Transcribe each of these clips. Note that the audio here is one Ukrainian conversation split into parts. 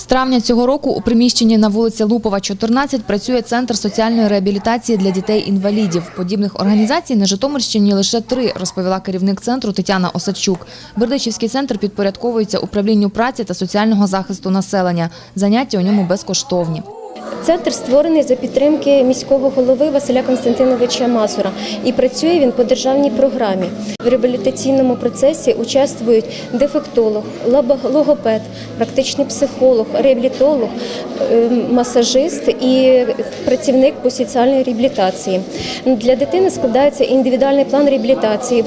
З травня цього року у приміщенні на вулиці Лупова, 14, працює центр соціальної реабілітації для дітей-інвалідів. Подібних організацій на Житомирщині лише три, розповіла керівник центру Тетяна Осадчук. Бердичівський центр підпорядковується управлінню праці та соціального захисту населення. Заняття у ньому безкоштовні. Центр створений за підтримки міського голови Василя Константиновича Мазура і працює він по державній програмі. В реабілітаційному процесі участвують дефектолог, логопед, практичний психолог, реабілітолог, е, масажист і працівник по соціальній реабілітації. Для дитини складається індивідуальний план реабілітації,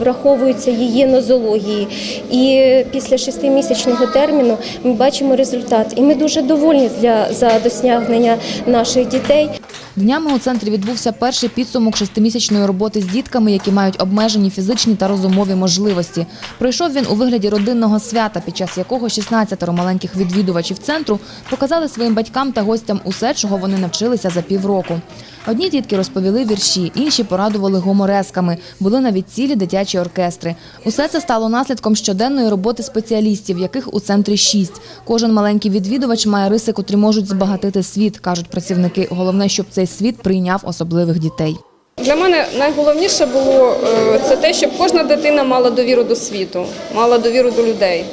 враховуються її нозології. І після шестимісячного терміну ми бачимо результат. І ми дуже довольні для за досягнення наших дітей. Днями у центрі відбувся перший підсумок шестимісячної роботи з дітками, які мають обмежені фізичні та розумові можливості. Пройшов він у вигляді родинного свята, під час якого 16 маленьких відвідувачів центру показали своїм батькам та гостям усе, чого вони навчилися за півроку. Одні дітки розповіли вірші, інші порадували гуморесками. Були навіть цілі дитячі оркестри. Усе це стало наслідком щоденної роботи спеціалістів, яких у центрі шість. Кожен маленький відвідувач має риси, котрі можуть збагатити світ, кажуть працівники. Головне, щоб цей світ прийняв особливих дітей. Для мене найголовніше було е, це те, щоб кожна дитина мала довіру до світу, мала довіру до людей,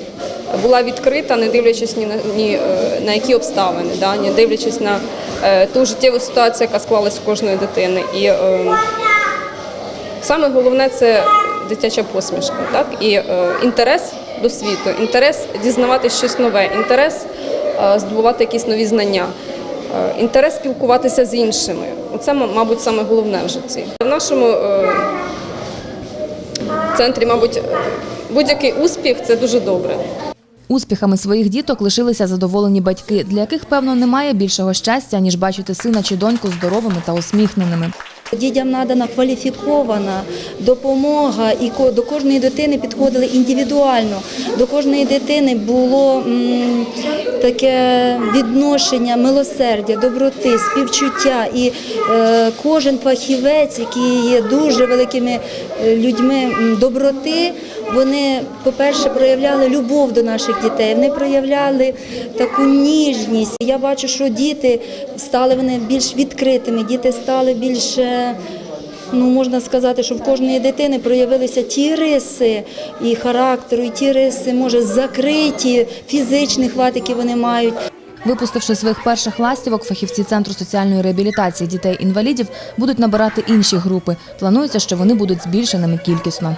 була відкрита, не дивлячись ні на ні е, на які обставини, да, не дивлячись на е, ту життєву ситуацію, яка склалась у кожної дитини. І е, саме головне це дитяча посмішка, так і е, інтерес до світу, інтерес дізнаватися щось нове, інтерес е, здобувати якісь нові знання. Е, Інтерес спілкуватися з іншими. Це, мабуть, саме головне в житті. В нашому центрі, мабуть, будь-який успіх це дуже добре. Успіхами своїх діток лишилися задоволені батьки, для яких, певно, немає більшого щастя, ніж бачити сина чи доньку здоровими та усміхненими. Дітям надана кваліфікована допомога, і до кожної дитини підходили індивідуально. До кожної дитини було таке відношення, милосердя, доброти, співчуття. І е, кожен фахівець, які є дуже великими е, людьми доброти, вони, по-перше, проявляли любов до наших дітей, вони проявляли таку ніжність. Я бачу, що діти стали вони більш відкритими, діти стали більш, е, ну можна сказати, що в кожної дитини проявилися ті риси і характеру, і ті риси, може, закриті, фізичних вад, вони мають. Випустивши своїх перших ластівок, фахівці центру соціальної реабілітації дітей-інвалідів будуть набирати інші групи. Планується, що вони будуть збільшеними кількісно.